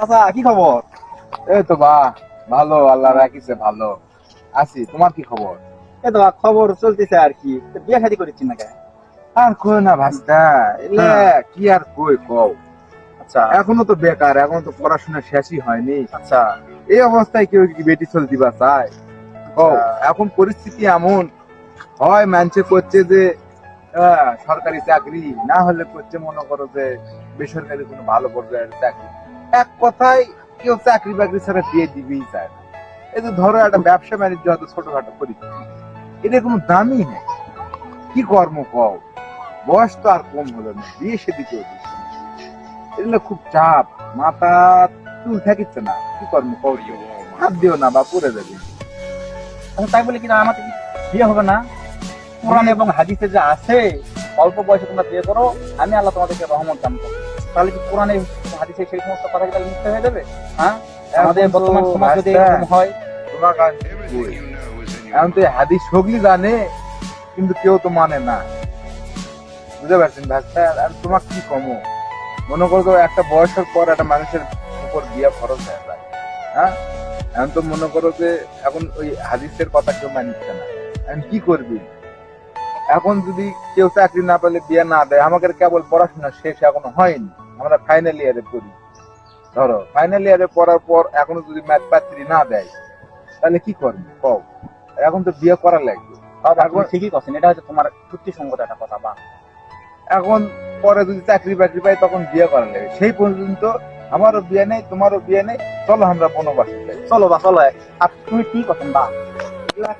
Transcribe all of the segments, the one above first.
চাচা কি খবর? এই তো বা ভালো আল্লাহ রাখিছে ভালো। আছি তোমার কি খবর? এই তো বা, খবর চলতেছে আর কি। বিয়ে শাদি করেছি না কেন আর কই না ভাস্তা। এলে কি আর কই কও? আচ্ছা। এখনও তো বেকার এখনও তো পড়াশোনা শেষই হয়নি। আচ্ছা। এই অবস্থায় কেউ কি বেটি চল দিবা চায়? আচ্ছা। এখন পরিস্থিতি এমন। হয় মানছে করছে যে সরকারি চাকরি না হলে করছে মনে করো যে বেসরকারি কোনো ভালো পর্যায়ের চাকরি। এক কথায় কেউ চাকরি বাকরি ছাড়া বিয়ে দিবেই চায় না। এই যে ধরো একটা ব্যবসা বাণিজ্য হয়তো ছোটখাটো করি। এদের কোনো দামই নেই। কি কর্ম কও? বয়স তো আর কম হলো না। বিয়ে সে দিতে এগুলো খুব চাপ। মাথা চুল থাকিচ্ছে না। কি কর্ম কও হাত দিও না বা পড়ে যাবে তাই বলে কি না আমাদের কি বিয়ে হবে না? কোরআন এবং হাদিসে যে আছে অল্প বয়সে তোমরা বিয়ে করো আমি আল্লাহ তোমাদেরকে রহমত দান করব। তাহলে কি কোরআনে হাদিসে সেই সমস্ত কথা কি তাহলে মিথ্যে হয়ে যাবে? হ্যাঁ? আমাদের বর্তমান সমাজ যদি এরকম হয় এখন তো হাদিস সগলি জানে কিন্তু কেউ তো মানে না। বুঝতে পারছেন? ভাষা আর তোমার কি কম? মনে করো একটা বয়সের পর একটা মানুষের উপর বিয়ে খরচ হয়ে যায়। হ্যাঁ? এখন তো মনে করো যে এখন ওই হাদিসের কথা কেউ মানিচ্ছে না। এখন কি করবি? এখন যদি কেউ চাকরি না পেলে বিয়ে না দেয় আমাকে কেবল পড়াশোনা শেষ এখনও হয়নি। আমরা ফাইনাল ইয়ারে পড়ি। ধরো ফাইনাল ইয়ারে পড়ার পর এখনও যদি ম্যাথ পাত্রী না দেয় তাহলে কি করবি? কও। এখন তো বিয়ে করা লাগবে। এখন- ঠিকই কথা এটা হচ্ছে তোমার যুক্তিসঙ্গত একটা কথা বা এখন পরে যদি চাকরি বাকরি পাই তখন বিয়ে করা লাগবে। সেই পর্যন্ত আমারও বিয়ে নেই তোমারও বিয়ে নেই চলো আমরা বনবাসে চলো বা চলো। আর তুমি ঠিক আছেন বা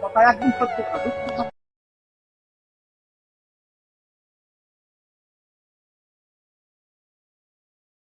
কথা একদম সত্যি কথা,